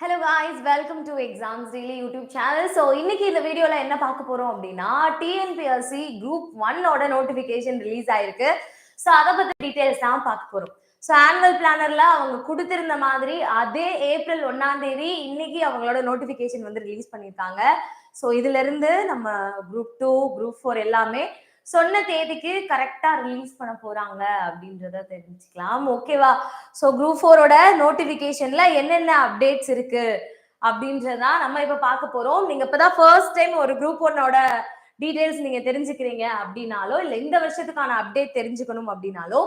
Hello guys welcome to exams daily YouTube channel so இன்னைக்கு இந்த வீடியோவில் என்ன பார்க்க போகிறோம் அப்படின்னா டிஎன்பிஎஸ்சி குரூப் ஒன்னோட நோட்டிஃபிகேஷன் ரிலீஸ் ஆயிருக்கு. ஸோ அதை பற்றி டீட்டெயில்ஸ் தான் பார்க்க போகிறோம் ஸோ ஆனுவல் பிளானரில் அவங்க கொடுத்திருந்த மாதிரி அதே ஏப்ரல் ஒன்றாம் தேதி இன்னைக்கு அவங்களோட நோட்டிஃபிகேஷன் வந்து ரிலீஸ் பண்ணியிருக்காங்க. ஸோ இதுலேருந்து நம்ம குரூப் டூ குரூப் ஃபோர் எல்லாமே சொன்ன தேதிக்கு கரெக்டா ரிலீஸ் பண்ண போறாங்க அப்படின்றத தெரிஞ்சுக்கலாம். ஓகேவா ஸோ குரூப் ஃபோரோட நோட்டிபிகேஷன்ல என்னென்ன அப்டேட்ஸ் இருக்கு அப்படின்றதா நம்ம இப்ப பார்க்க போறோம். நீங்க இப்பதான் ஃபர்ஸ்ட் டைம் ஒரு குரூப் ஒன்னோட டீடைல்ஸ் நீங்க தெரிஞ்சுக்கிறீங்க அப்படின்னாலோ இல்ல இந்த வருஷத்துக்கான அப்டேட் தெரிஞ்சுக்கணும் அப்படின்னாலோ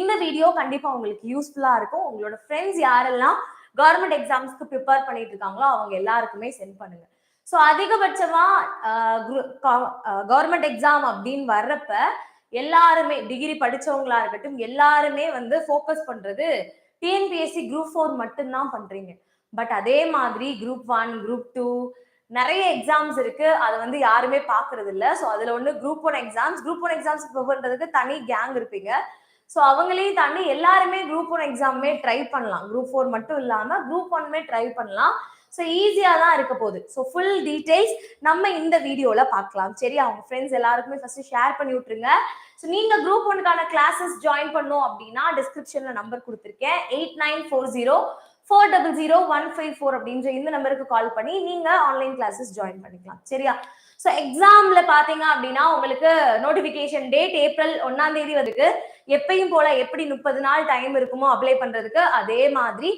இந்த வீடியோ கண்டிப்பா உங்களுக்கு யூஸ்ஃபுல்லா இருக்கும். உங்களோட ஃப்ரெண்ட்ஸ் யாரெல்லாம் கவர்மெண்ட் எக்ஸாம்ஸ்க்கு ப்ரிப்பேர் பண்ணிட்டு இருக்காங்களோ அவங்க எல்லாருக்குமே சென்ட் பண்ணுங்க. ஸோ அதிகபட்சமா கவர்மெண்ட் எக்ஸாம் அப்படின்னு வர்றப்ப எல்லாருமே டிகிரி படிச்சவங்களா இருக்கட்டும் எல்லாருமே வந்து ஃபோக்கஸ் பண்றது டிஎன்பிஎஸ்சி குரூப் ஃபோர் மட்டும்தான் பண்றீங்க. பட் அதே மாதிரி குரூப் ஒன் குரூப் டூ நிறைய எக்ஸாம்ஸ் இருக்கு. அதை வந்து யாருமே பாக்குறது இல்ல ஸோ அதுல ஒன்று group one exams group one exams பண்றதுக்கு தனி கேங் இருப்பீங்க. ஸோ அவங்களையும் தாண்டி எல்லாருமே குரூப் ஒன் எக்ஸாமே ட்ரை பண்ணலாம். குரூப் ஃபோர் மட்டும் இல்லாம குரூப் ஒன்மே ட்ரை பண்ணலாம். ஸோ ஈஸியாக தான் இருக்க போகுது. ஸோ ஃபுல் டீட்டெயில்ஸ் நம்ம இந்த வீடியோவில் பார்க்கலாம். சரி அவங்க ஃப்ரெண்ட்ஸ் எல்லாருக்குமே ஃபஸ்ட்டு ஷேர் பண்ணி விட்ருங்க ஸோ நீங்கள் குரூப் ஒன்றுக்கான கிளாஸஸ் ஜாயின் பண்ணோம் அப்படின்னா டிஸ்கிரிப்ஷனில் நம்பர் கொடுத்துருக்கேன். Eight nine four zero four double zero one five four அப்படின்ற இந்த நம்பருக்கு கால் பண்ணி நீங்கள் ஆன்லைன் கிளாஸஸ் ஜாயின் பண்ணிக்கலாம். சரியா? ஸோ எக்ஸாமில் பார்த்தீங்க அப்படின்னா உங்களுக்கு நோட்டிஃபிகேஷன் டேட் ஏப்ரல் ஒன்றாம் தேதி வருது எப்பயும் போல எப்படி முப்பது நாள் டைம் இருக்குமோ அப்ளை பண்றதுக்கு அதே மாதிரி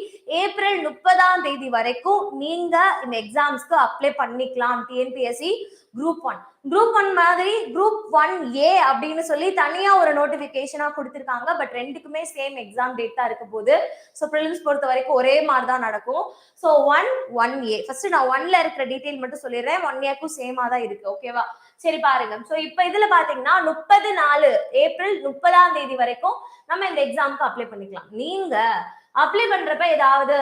ஏப்ரல் முப்பதாம் தேதி வரைக்கும் நீங்க இந்த எக்ஸாம்ஸ்க்கு அப்ளை பண்ணிக்கலாம். TNPSC group one group one மாதிரி குரூப் ஒன் ஏ அப்படின்னு சொல்லி தனியா ஒரு நோட்டிபிகேஷனா கொடுத்துருக்காங்க. பட் ரெண்டுக்குமே சேம் எக்ஸாம் டேட் தான் இருக்க போகுது. ஸோ ப்ரிலிம்ஸ் பொறுத்த வரைக்கும் ஒரே மாதிரி தான் நடக்கும். So one one A first நான் ஒன்ல இருக்கிற டீட்டெயில் மட்டும் சொல்லிடுறேன். ஒன் ஏக்கும் சேமா தான் இருக்கு. ஓகேவா சரி பாருங்க. ஸோ இப்போ இதுல பாத்தீங்கன்னா முப்பது நாலு ஏப்ரல் முப்பதாம் தேதி வரைக்கும் நம்ம இந்த எக்ஸாமுக்கு அப்ளை பண்ணிக்கலாம். நீங்க அப்ளை பண்றப்ப ஏதாவது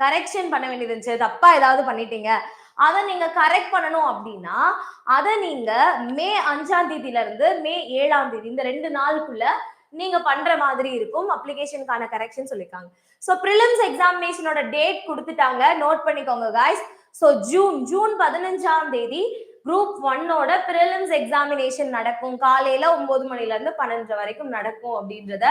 கரெக்ஷன் பண்ண வேண்டியது இருந்துச்சு தப்பா ஏதாவது பண்ணிட்டீங்க அதை நீங்க கரெக்ட் பண்ணணும் அப்படின்னா அதை நீங்க மே அஞ்சாம் தேதியில இருந்து மே ஏழாம் தேதி இந்த ரெண்டு நாளுக்குள்ள நீங்க பண்ற மாதிரி இருக்கும். அப்ளிகேஷனுக்கான கரெக்ஷன் சொல்லியிருக்காங்க ஸோ ப்ரிலிம்ஸ் எக்ஸாமினேஷனோட டேட் கொடுத்துட்டாங்க. நோட் பண்ணிக்கோங்க காய்ஸ் ஸோ ஜூன் ஜூன் பதினஞ்சாம் தேதி குரூப் ஒன்னோட பிரிலிம்ஸ் எக்ஸாமினேஷன் நடக்கும். காலையில ஒன்பது மணில இருந்து பன்னெண்டு வரைக்கும் நடக்கும் அப்படின்றத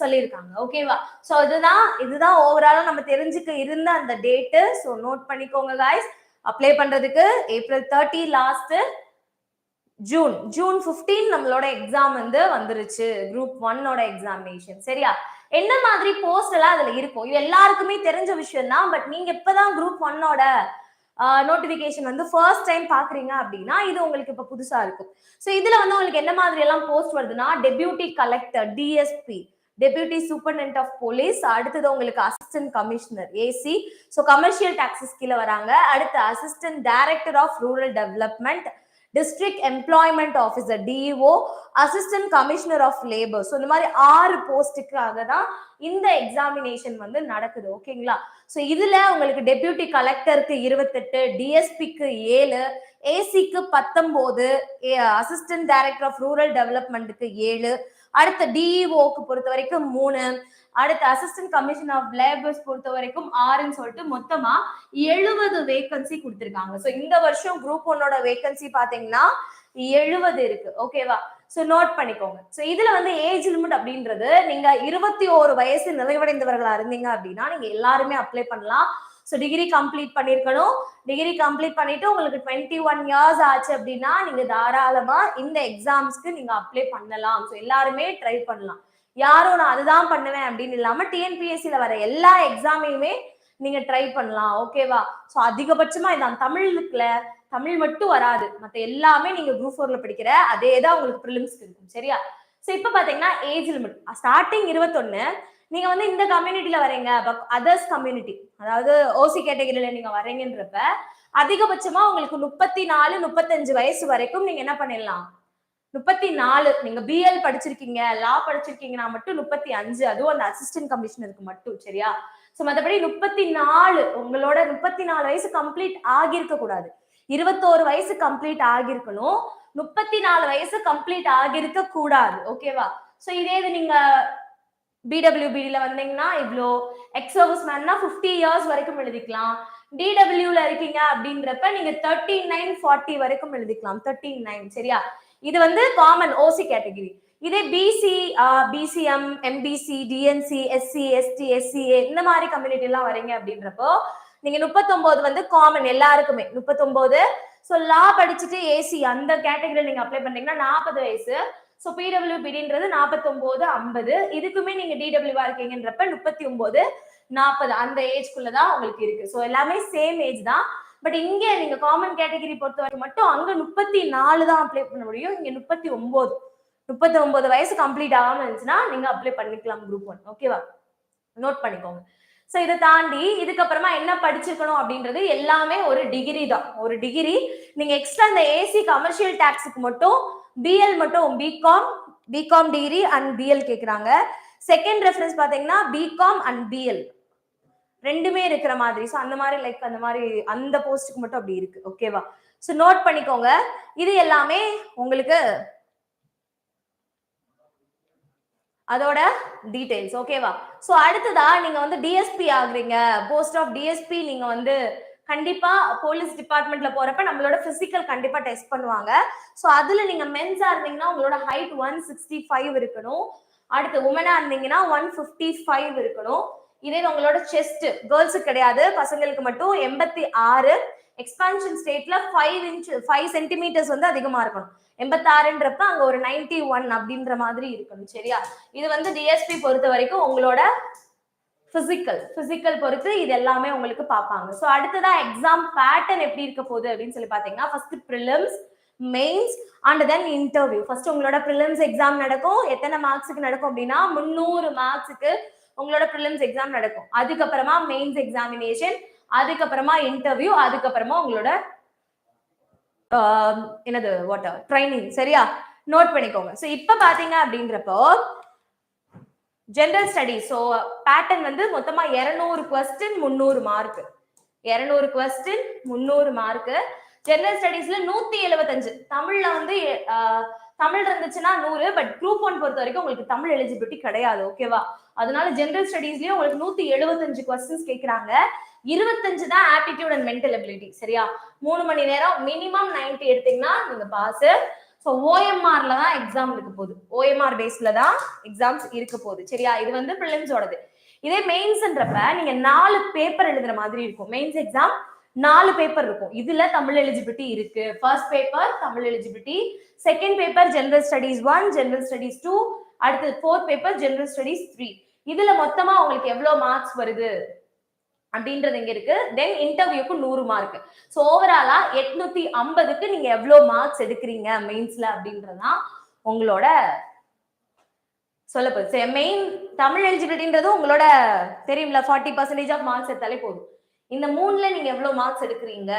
சொல்லியிருக்காங்க. ஓகேவா ஸோ இதுதான் இதுதான் ஓவராலா நம்ம தெரிஞ்சுக்க இருந்த அந்த டேட்டு ஸோ நோட் பண்ணிக்கோங்க காய்ஸ் அப்ளை பண்றதுக்கு April thirty last June June fifteen நம்மளோட எக்ஸாம் வந்து வந்துருச்சு. குரூப் ஒன்னோட எக்ஸாமினேஷன் சரியா? என்ன மாதிரி போஸ்ட் எல்லாம் அதுல இருக்கும்? இது எல்லாருக்குமே தெரிஞ்ச விஷயம் தான் பட் நீங்க இப்பதான் குரூப் ஒன்னோட நோட்டிபிகேஷன் வந்து ஃபர்ஸ்ட் டைம் பாக்குறீங்க அப்படின்னா இது உங்களுக்கு இப்ப புதுசா இருக்கும். ஸோ இதுல வந்து உங்களுக்கு என்ன மாதிரி எல்லாம் போஸ்ட் வருதுன்னா deputy collector DSP deputy superintendent of police அடுத்தது உங்களுக்கு assistant commissioner AC so commercial taxes கீழே வராங்க. அடுத்து assistant director of rural development district employment officer DEO assistant commissioner of labour so இந்த மாதிரி ஆறு போஸ்ட்டுக்காக தான் இந்த எக்ஸாமினேஷன் வந்து நடக்குது ஓகேங்களா ஸோ இதுல உங்களுக்கு டெபியூட்டி கலெக்டருக்கு இருபத்தெட்டு டிஎஸ்பிக்கு ஏழு ஏசிக்கு பத்தொம்போது அசிஸ்டன்ட் டைரக்டர் ஆஃப் ரூரல் டெவலப்மெண்ட்டுக்கு ஏழு அடுத்த டிஇஓக்கு பொறுத்த வரைக்கும் மூணு. அடுத்த அசிஸ்டன்ட் கமிஷன் ஆஃப் லேபர்ஸ் பொறுத்த வரைக்கும் ஆறுன்னு சொல்லிட்டு மொத்தமா எழுபது வேகன்சி கொடுத்துருக்காங்க. ஸோ இந்த வருஷம் குரூப் ஒன்னோட வேகன்சி பாத்தீங்கன்னா எழுபது இருக்கு. ஓகேவா ஸோ நோட் பண்ணிக்கோங்க. ஸோ இதுல வந்து ஏஜ் லிமிட் அப்படின்றது நீங்க இருபத்தி ஓரு வயசு நிறைவடைந்தவர்களா இருந்தீங்க அப்படின்னா நீங்க எல்லாருமே அப்ளை பண்ணலாம். ஸோ டிகிரி கம்ப்ளீட் பண்ணியிருக்கணும் டிகிரி கம்ப்ளீட் பண்ணிட்டு உங்களுக்கு டுவெண்ட்டி ஒன் இயர்ஸ் ஆச்சு அப்படின்னா நீங்க தாராளமா இந்த எக்ஸாம்ஸ்க்கு நீங்க அப்ளை பண்ணலாம். ஸோ எல்லாருமே ட்ரை பண்ணலாம். யாரும் நான் அதுதான் பண்ணுவேன் அப்படின்னு இல்லாம டிஎன்பிஎஸ்சியில வர எல்லா எக்ஸாமையுமே நீங்க ட்ரை பண்ணலாம். ஓகேவா ஸோ அதிகபட்சமா இதான். தமிழுக்குல தமிழ் மட்டும் வராது. மற்ற எல்லாமே நீங்க குரூப் ஃபோர்ல படிக்கிற அதே தான் உங்களுக்கு ப்ரிலிம்ஸ்க்கு இருக்கும். சரியா? ஸோ இப்போ பாத்தீங்கன்னா ஏஜ் லிமிட் ஸ்டார்டிங் இருபத்தொன்னு நீங்க வந்து இந்த கம்யூனிட்டியில வரீங்க. அதர்ஸ் கம்யூனிட்டி அதாவது ஓசி கேட்டகரியில நீங்க வரீங்கன்றப்ப அதிகபட்சமா உங்களுக்கு முப்பத்தி நாலு முப்பத்தஞ்சு வயசு வரைக்கும் நீங்க என்ன பண்ணிடலாம்? முப்பத்தி நாலு நீங்க பிஎல் படிச்சிருக்கீங்க லா படிச்சிருக்கீங்கன்னா மட்டும் முப்பத்தி அஞ்சு அதுவும் அந்த அசிஸ்டன்ட் கமிஷனருக்கு மட்டும் சரியா? சோ மற்றபடி முப்பத்தி நாலு உங்களோட முப்பத்தி நாலு வயசு கம்ப்ளீட் ஆகியிருக்க கூடாது. இருபத்தோரு வயசு கம்ப்ளீட் ஆகியிருக்கணும். முப்பத்தி நாலு வயசு கம்ப்ளீட் ஆகியிருக்க கூடாது ஓகேவா சோ இதே இது நீங்க பிடபிள்யூபிடியில் வந்தீங்கன்னா இவ்வளோ எக்ஸ் சர்வீஸ் மேன்னா ஃபிஃப்டி இயர்ஸ் வரைக்கும் எழுதிக்கலாம். டிடபிள்யூல இருக்கீங்க அப்படின்றப்ப நீங்க தேர்ட்டி நைன் ஃபார்ட்டி வரைக்கும் எழுதிக்கலாம். தேர்ட்டி நைன் சரியா? இது வந்து காமன் ஓசி கேட்டகிரி இதே BC BCM MBC DNC SC ST SCA இந்த மாதிரி கம்யூனிட்டி எல்லாம் வரீங்க அப்படின்றப்போ நீங்க முப்பத்தொன்பது வந்து காமன் எல்லாருக்குமே. முப்பத்தொன்பது ஸோ லா படிச்சுட்டு ஏசி அந்த கேட்டகரியில் நீங்க அப்ளை பண்றீங்கன்னா நாற்பது வயசு. ஸோ பிடபிள்யூபிடின்றது நாற்பத்தொம்போது ஐம்பது. இதுக்குமே நீங்க டிடபிள்யூவா இருக்கீங்கன்றப்ப முப்பத்தி ஒன்பது நாற்பது அந்த ஏஜ்குள்ள தான் உங்களுக்கு இருக்கு. ஸோ எல்லாமே சேம் ஏஜ் தான். பட் இங்க நீங்க காமன் கேட்டகரி பொறுத்த வரைக்கும் மட்டும் அங்க முப்பத்தி நாலு தான் அப்ளை பண்ண முடியும். இங்க முப்பத்தி ஒன்பது முப்பத்தி ஒன்பது வயசு கம்ப்ளீட் ஆகாம இருந்துச்சுன்னா நீங்க அப்ளை பண்ணிக்கலாம் குரூப் ஒன் ஓகேவா நோட் பண்ணிக்கோங்க. ஸோ இதை தாண்டி இதுக்கப்புறமா என்ன படிச்சிருக்கணும் அப்படின்றது எல்லாமே ஒரு டிகிரி தான். ஒரு டிகிரி நீங்க எக்ஸ்ட்ரா இந்த ஏசி கமர்ஷியல் டாக்ஸுக்கு மட்டும் பிஎல் மட்டும் BCom BCom degree and BL கேக்குறாங்க. செகண்ட் ரெஃபரன்ஸ் பாத்தீங்கன்னா பிகாம் அண்ட் பிஎல் ரெண்டுமே இருக்கிற மாதிரி. ஸோ அந்த மாதிரி லைக் அந்த மாதிரி அந்த போஸ்ட்டுக்கு மட்டும் அப்படி இருக்கு. ஓகேவா ஸோ நோட் பண்ணிக்கோங்க. இது எல்லாமே உங்களுக்கு அதோட டீடைல்ஸ் ஓகேவா ஸோ அடுத்ததா நீங்க வந்து டிஎஸ்பி ஆகுறீங்க. போஸ்ட் ஆஃப் டிஎஸ்பி நீங்க வந்து கண்டிப்பா போலீஸ் டிபார்ட்மெண்ட்ல போறப்ப நம்மளோட பிசிக்கல் கண்டிப்பா டெஸ்ட் பண்ணுவாங்க. ஸோ அதுல நீங்க மென்ஸா இருந்தீங்கன்னா உங்களோட ஹைட் ஒன் சிக்ஸ்டி ஃபைவ் இருக்கணும். அடுத்து உமனா இருந்தீங்கன்னா ஒன் ஃபிஃப்டி ஃபைவ் இருக்கணும். இதே உங்களோட செஸ்ட் கேர்ள்ஸுக்கு கிடையாது. பசங்களுக்கு மட்டும் எண்பத்தி ஆறு. எக்ஸ்பான்ஷன் ஸ்டேட்ல ஃபைவ் இன்ச் ஃபைவ் சென்டிமீட்டர்ஸ் வந்து அதிகமா இருக்கணும். எண்பத்தாறுன்றப்ப அங்க ஒரு நைன்டி ஒன் அப்படின்ற மாதிரி இருக்கணும் சரியா? இது வந்து டிஎஸ்பி பொறுத்த வரைக்கும் உங்களோட பிசிக்கல் பிசிக்கல் பொறுத்து இது எல்லாமே உங்களுக்கு பார்ப்பாங்க. ஸோ அடுத்ததா எக்ஸாம் பேட்டர்ன் எப்படி இருக்க போகுது அப்படின்னு சொல்லி பார்த்தீங்கன்னா first prelims mains and then interview first உங்களோட ப்ரிலிம்ஸ் எக்ஸாம் நடக்கும். எத்தனை மார்க்ஸுக்கு நடக்கும் அப்படின்னா முந்நூறு மார்க்ஸுக்கு உங்களோட ப்ரிலிம்ஸ் எக்ஸாம் நடக்கும். அதுக்கப்புறமா மெயின்ஸ் எக்ஸாமினேஷன் அதுக்கப்புறமா இன்டர்வியூ அதுக்கப்புறமா உங்களோட என்னது வாட்டர் ட்ரைனிங் சரியா? நோட் பண்ணிக்கோங்க. ஸோ இப்போ பார்த்தீங்க அப்படின்றப்போ ஜென்ரல் ஸ்டடி ஸோ பேட்டர்ன் வந்து மொத்தமா இரநூறு கொஸ்டின் முந்நூறு மார்க் இரநூறு கொஸ்டின் முந்நூறு மார்க் ஜென்ரல் ஸ்டடீஸ்ல நூத்தி எழுபத்தஞ்சு தமிழ்ல வந்து தமிழ் இருந்துச்சுன்னா நூறு பட் குரூப் ஒன் பொறுத்த வரைக்கும் உங்களுக்கு தமிழ் எலிஜிபிலிட்டி கிடையாது ஓகேவா அதனால ஜென்ரல் ஸ்டடீஸ்லயும் உங்களுக்கு நூத்தி எழுபத்தஞ்சு கொஸ்டின்ஸ் கேட்கறாங்க இருபத்தஞ்சு தான் ஆப்டிடியூட் அண்ட் மென்டல் அபிலிட்டி சரியா? மூணு மணி நேரம் மினிமம் 90 எடுத்தீங்கன்னா நீங்க பாஸ் ஸோ ஓஎம்ஆர்ல தான் எக்ஸாம் இருக்க போகுது. ஓஎம்ஆர் பேஸ்ல தான் எக்ஸாம்ஸ் இருக்க போகுது. சரியா? இது வந்து ப்ரிலிம்ஸோடது இதே மெயின்ஸ்ன்றப்ப நீங்க நாலு பேப்பர் எழுதுற மாதிரி இருக்கும். மெயின்ஸ் எக்ஸாம் நாலு பேப்பர் இருக்கும். இதுல தமிழ் எலிஜிபிலிட்டி இருக்கு. First paper Tamil eligibility second paper general studies one general studies two அடுத்தது fourth paper general studies three இதுல மொத்தமா உங்களுக்கு எவ்வளவு மார்க்ஸ் வருது? அப்படின்றது இங்க இருக்கு? தென் இன்டர்வியூக்கு நூறு மார்க் ஸோ ஓவராலா எட்நூத்தி ஐம்பதுக்கு நீங்க எவ்வளவு மார்க்ஸ் எடுக்கிறீங்க மெயின்ஸ்ல அப்படின்றதுதான் உங்களோட சொல்ல போகுது. மெயின் தமிழ் எலிஜிபிலிட்டின்றது உங்களோட தெரியும்ல ஃபார்ட்டி பர்சன்டேஜ் ஆஃப் மார்க்ஸ் எடுத்தாலே போதும். இந்த மூணுல நீங்க எவ்வளவு மார்க்ஸ் எடுக்கிறீங்க?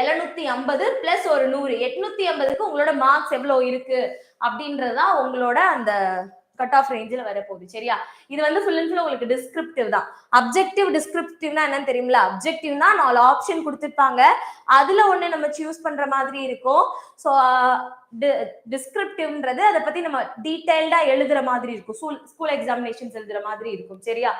எழுநூத்தி ஐம்பது பிளஸ் ஒரு நூறு. எட்நூத்தி ஐம்பதுக்கு உங்களோட மார்க்ஸ் எவ்வளவு இருக்கு? அப்படின்றதுதான் உங்களோட அந்த கட் ஆஃப் ரேஞ்சில் வரப்போகுது. சரியா? இது வந்து ஃபுல் அண்ட் ஃபுல் உங்களுக்கு டிஸ்கிரிப்டிவ் தான். அப்ஜெக்டிவ் டிஸ்கிரிப்டிவ்னா என்னன்னு தெரியுமில? அப்ஜெக்டிவ்னா நாலு ஆப்ஷன் கொடுத்துருப்பாங்க. அதுல ஒண்ணு நம்ம சூஸ் பண்ற மாதிரி இருக்கும். ஸோ டிஸ்கிரிப்டிவ்ன்றது அதை பத்தி நம்ம டீடைல்டா எழுதுற மாதிரி இருக்கும். ஸ்கூல் ஸ்கூல் எக்ஸாமினேஷன்ஸ் எழுதுற மாதிரி இருக்கும். சரியா?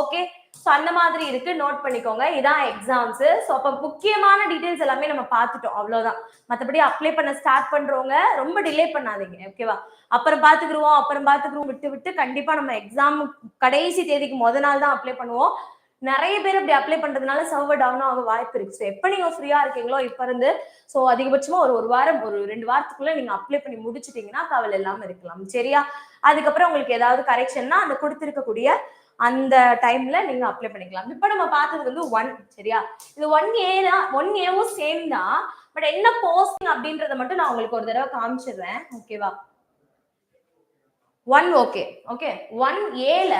ஓகே ஸோ அந்த மாதிரி இருக்கு. நோட் பண்ணிக்கோங்க. இதான் எக்ஸாம்ஸ் ஸோ அப்போ முக்கியமான டீடைல்ஸ் எல்லாமே நம்ம பார்த்துட்டோம். அவ்வளோதான் மற்றபடி அப்ளை பண்ண ஸ்டார்ட் பண்றவங்க ரொம்ப டிலே பண்ணாதீங்க. ஓகேவா அப்புறம் பார்த்துக்குருவோம். அப்புறம் பார்த்துக்குருவோம். விட்டு விட்டு கண்டிப்பா நம்ம எக்ஸாம் கடைசி தேதிக்கு முத நாள் தான் அப்ளை பண்ணுவோம். நிறைய பேர் அப்படி அப்ளை பண்றதுனால சர்வர் டவுன் ஆக வாய்ப்பு இருக்கு. ஸோ எப்போ நீங்க ஃப்ரீயா இருக்கீங்களோ இப்ப இருந்து ஸோ அதிகபட்சமா ஒரு ஒரு வாரம் ஒரு ரெண்டு வாரத்துக்குள்ள நீங்க அப்ளை பண்ணி முடிச்சிட்டீங்கன்னா கவலை இல்லாம இருக்கலாம். சரியா? அதுக்கப்புறம் உங்களுக்கு ஏதாவது கரெக்ஷன்னா அந்த கொடுத்திருக்கக்கூடிய அந்த டைம்ல நீங்க அப்ளை பண்ணிக்கலாம். இப்போ நம்ம பார்த்தது வந்து ஒன் சரியா? இது ஒன் ஏ தான் ஒன் ஏவும் சேம் தான். பட் என்ன போஸ்டிங் அப்படின்றத மட்டும் நான் உங்களுக்கு ஒரு தடவை காமிச்சிடுறேன். ஓகேவா ஒன் ஓகே ஓகே ஒன் ஏல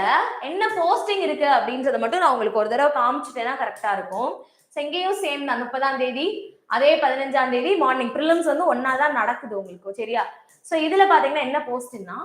என்ன போஸ்டிங் இருக்கு அப்படின்றத மட்டும் நான் உங்களுக்கு ஒரு தடவை காமிச்சிட்டேன்னா கரெக்டா இருக்கும். எங்கேயும் சேம் தான். முப்பதாம் தேதி அதே பதினஞ்சாம் தேதி மார்னிங் ப்ரிலிம்ஸ் வந்து ஒன்னா தான் நடக்குது உங்களுக்கு சரியா? ஸோ இதுல பாத்தீங்கன்னா என்ன போஸ்டிங்னா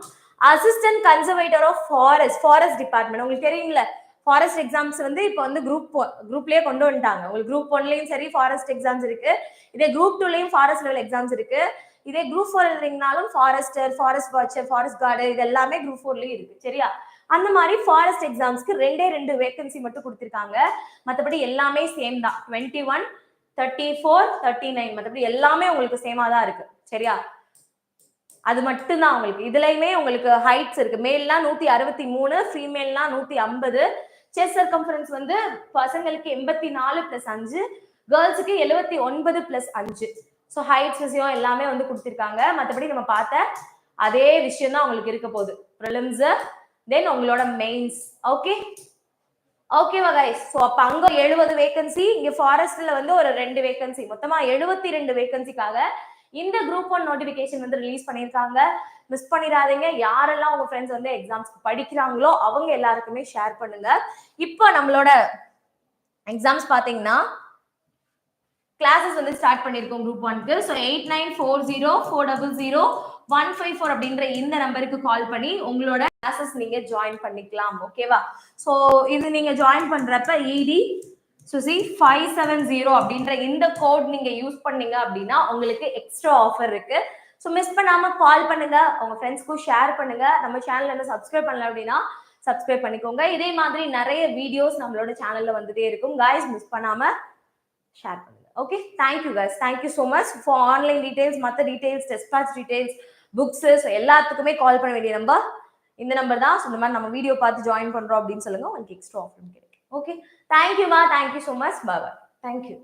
assistant conservator of forest forest department உங்களுக்கு தெரியுங்களா ஃபாரஸ்ட் எக்ஸாம்ஸ் வந்து இப்போ வந்து குரூப் குரூப்லயே கொண்டு வந்துட்டாங்க. உங்களுக்கு குரூப் ஒன்லயும் சரி ஃபாரஸ்ட் எக்ஸாம்ஸ் இருக்கு. இதே குரூப் டூலயும் ஃபாரஸ்ட் லெவல் எக்ஸாம்ஸ் இருக்கு. இதே group four எழுதுறீங்கனாலும் forester forest watcher forest guard இது எல்லாமே குரூப் ஃபோர்லயும் இருக்கு சரியா? அந்த மாதிரி ஃபாரஸ்ட் எக்ஸாம்ஸ்க்கு ரெண்டே ரெண்டு வேகன்சி மட்டும் கொடுத்துருக்காங்க. மற்றபடி எல்லாமே சேம் தான். Twenty one thirty four thirty nine மற்றபடி எல்லாமே உங்களுக்கு சேமா தான் இருக்கு சரியா? அது மட்டும்தான் உங்களுக்கு. இதுலயுமே உங்களுக்கு ஹைட்ஸ் இருக்கு. மேல்லாம் நூத்தி அறுபத்தி மூணு ஃபீமேல்லாம் நூத்தி ஐம்பது. செஸ் சர்க்கம்ஃபரன்ஸ் வந்து பசங்களுக்கு எண்பத்தி நாலு பிளஸ் அஞ்சு கேர்ள்ஸுக்கு எழுபத்தி ஒன்பது பிளஸ் அஞ்சு. ஸோ ஹைட்ஸ் விஷயம் எல்லாமே வந்து கொடுத்துருக்காங்க. மற்றபடி நம்ம பார்த்த அதே விஷயம் தான் உங்களுக்கு இருக்க போகுது. ப்ரிலிம்ஸ் தென் உங்களோட மெயின்ஸ் ஓகே ஓகேவா கைஸ் ஸோ அப்போ அங்கே எழுபது வேகன்சி இங்கே ஃபாரஸ்ட்ல வந்து ஒரு ரெண்டு வேகன்சி மொத்தமாக எழுபத்தி ரெண்டு வேகன்சிக்காக இந்த குரூப் ஒன் நோட்டிபிகேஷன் வந்து ரிலீஸ் பண்ணியிருக்காங்க. மிஸ் பண்ணிடாதீங்க. யாரெல்லாம் உங்க ஃப்ரெண்ட்ஸ் வந்து எக்ஸாம்ஸ்க்கு படிக்கிறாங்களோ அவங்க எல்லாருக்குமே ஷேர் பண்ணுங்க. இப்போ நம்மளோட எக்ஸாம்ஸ் பார்த்தீங்கன்னா கிளாஸஸ் வந்து ஸ்டார்ட் பண்ணியிருக்கோம் group ஒன்க்கு so eight nine four zero four double zero one five four அப்படின்ற இந்த நம்பருக்கு கால் பண்ணி உங்களோட கிளாஸஸ் நீங்க ஜாயின் பண்ணிக்கலாம். ஓகேவா ஸோ இது நீங்க ஜாயின் பண்றப்ப இடி சுசி ஃபைவ் செவன் ஜீரோ அப்படின்ற இந்த கோட் நீங்க யூஸ் பண்ணீங்க அப்படின்னா உங்களுக்கு எக்ஸ்ட்ரா ஆஃபர் இருக்கு. ஸோ மிஸ் பண்ணாம கால் பண்ணுங்க. உங்க ஃப்ரெண்ட்ஸ்க்கும் ஷேர் பண்ணுங்க. நம்ம சேனல் என்ன சப்ஸ்கிரைப் பண்ணல அப்படின்னா சப்ஸ்கிரைப் பண்ணிக்கோங்க. இதே மாதிரி நிறைய வீடியோஸ் நம்மளோட சேனல்ல வந்துட்டே இருக்கும். காய்ஸ் மிஸ் பண்ணாம ஷேர் பண்ணுங்க. Okay thank you guys. Thank you so much for online details மற்ற details test batch details books எல்லாத்துக்குமே கால் பண்ண வேண்டிய நம்பர் இந்த நம்பர் தான். ஸோ இந்த மாதிரி நம்ம வீடியோ பார்த்து ஜாயின் பண்ணுறோம் அப்படின்னு சொல்லுங்க. உங்களுக்கு எக்ஸ்ட்ரா ஆஃபர் கிடைக்கும். ஓகே தேங்க்யூமா thank you so much bye thank you